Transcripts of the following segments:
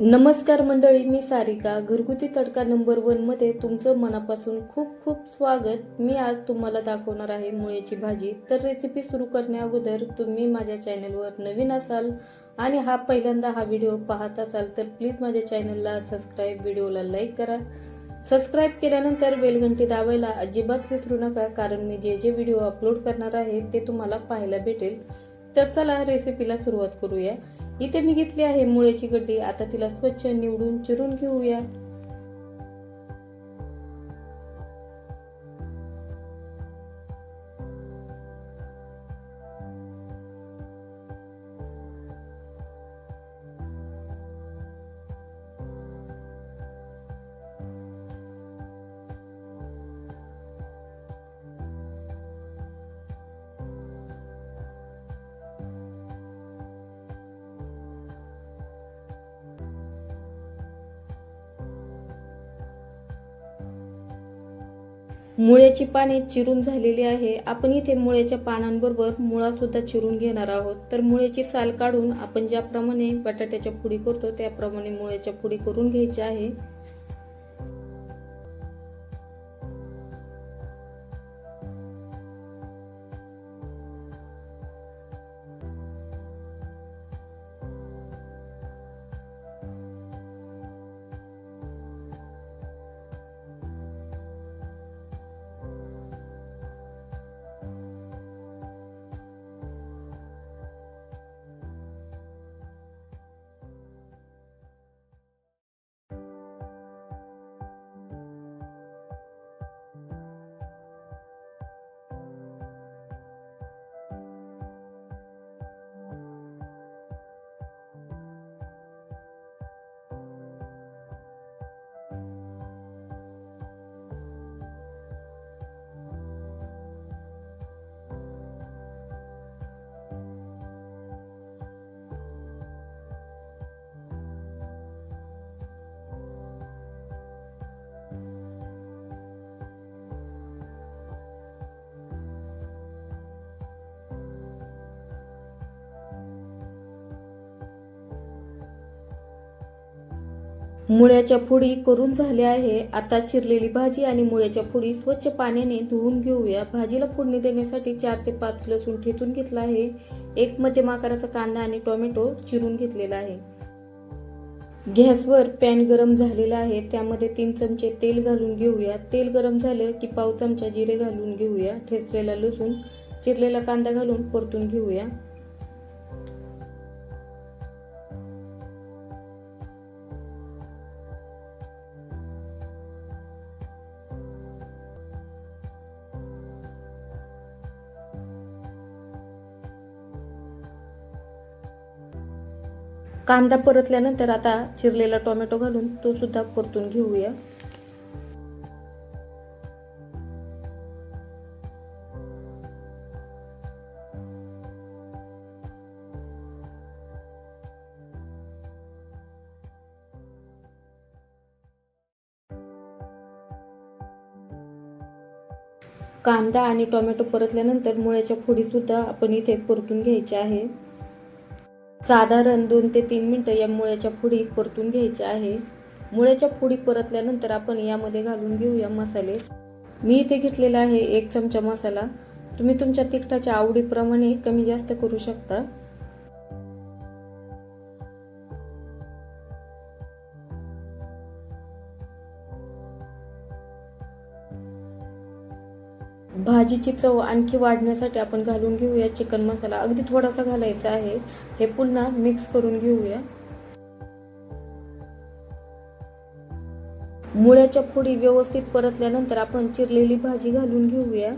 नमस्कार मंडळी मी सारिका. घरगुती तडका नंबर वनमध्ये तुमचं मनापासून खूप खूप स्वागत. मी आज तुम्हाला दाखवणार आहे मुळ्याची भाजी. तर रेसिपी सुरू करण्या अगोदर तुम्ही माझ्या चॅनलवर नवीन असाल आणि हा पहिल्यांदा हा व्हिडिओ पाहत असाल तर प्लीज माझ्या चॅनलला सबस्क्राईब व्हिडिओला लाईक करा. सबस्क्राईब केल्यानंतर बेलघंटी दाबायला अजिबात विसरू नका कारण मी जे जे व्हिडिओ अपलोड करणार आहे ते तुम्हाला पाहायला भेटेल. तर चला रेसिपीला सुरुवात करूया. इथे मी घेतली आहे मुळ्याची गड्डी. आता तिला स्वच्छ निवडून चिरून घेऊया. मुळ्याची पाने चिरून झालेली आहे. आपण इथे मुळ्याच्या पानांबरोबर मुळासुद्धा चिरून घेणार आहोत. तर मुळ्याची साल काढून आपण ज्याप्रमाणे बटाट्याच्या पुडी करतो त्याप्रमाणे मुळ्याच्या पुडी करून घ्यायच्या आहे. मुळ्याच्या फोडी करून झाल्या आहे. आता चिरलेली भाजी आणि मुळ्याच्या फोडी स्वच्छ पाण्याने धुवून घेऊया. भाजीला फोडणी देण्यासाठी चार ते पाच लसूण ठेचून घेतला आहे. एक मध्यम आकाराचा कांदा आणि टोमॅटो चिरून घेतलेला आहे. गॅसवर पॅन गरम झालेला आहे. त्यामध्ये तीन चमचे तेल घालून घेऊया. तेल गरम झालं की पाव चमचा जिरे घालून घेऊया. ठेचलेला लसूण चिरलेला कांदा घालून परतून घेऊया. कांदा परतल्यानंतर आता चिरलेला टोमॅटो घालून तो सुद्धा परतून घेऊया. कांदा आणि टोमॅटो परतल्यानंतर मुळ्याच्या फोडी सुद्धा आपण इथे परतून घ्यायच्या आहे. साधारण दोन ते तीन मिनटं या मुळ्याच्या फुडी परतून घ्यायच्या आहे. मुळ्याच्या फुडी परतल्यानंतर आपण यामध्ये घालून घेऊया मसाले. मी इथे घेतलेला आहे एक चमचा मसाला. तुम्ही तुमच्या तिखटाच्या आवडीप्रमाणे कमी जास्त करू शकता. भाजीची चव आणखी वाढण्यासाठी आपण घालून घेऊया चिकन मसाला. अगदी थोडासा घालायचा आहे. हे पुन्हा मिक्स करून घेऊया. मुळ्याच्या फोडी व्यवस्थित परतल्यानंतर आपण चिरलेली भाजी घालून घेऊया.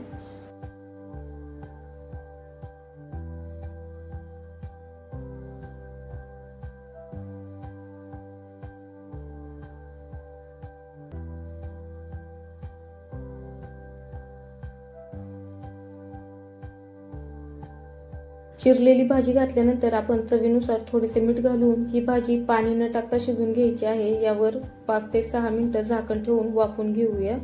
चिरलेली भाजी घातल्यानंतर आपण चवीनुसार थोडेसे मीठ घालून ही भाजी पाणी न टाकता शिजून घ्यायची आहे. यावर पाच ते सहा मिनिटं झाकण ठेवून वाफून घेऊया.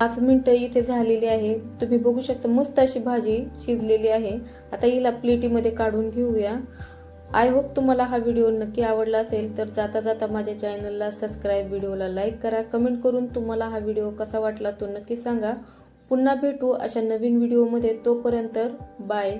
पाच मिनटं इथे झालेली आहे. तुम्ही बघू शकता मस्त अशी भाजी शिजलेली आहे. आता हिला प्लेटीमध्ये काढून घेऊया. आय होप तुम्हाला हा व्हिडिओ नक्की आवडला असेल तर जाता जाता माझ्या चॅनलला सबस्क्राईब व्हिडिओला लाईक करा. कमेंट करून तुम्हाला हा व्हिडिओ कसा वाटला तो नक्की सांगा. पुन्हा भेटू अशा नवीन व्हिडिओमध्ये तोपर्यंत बाय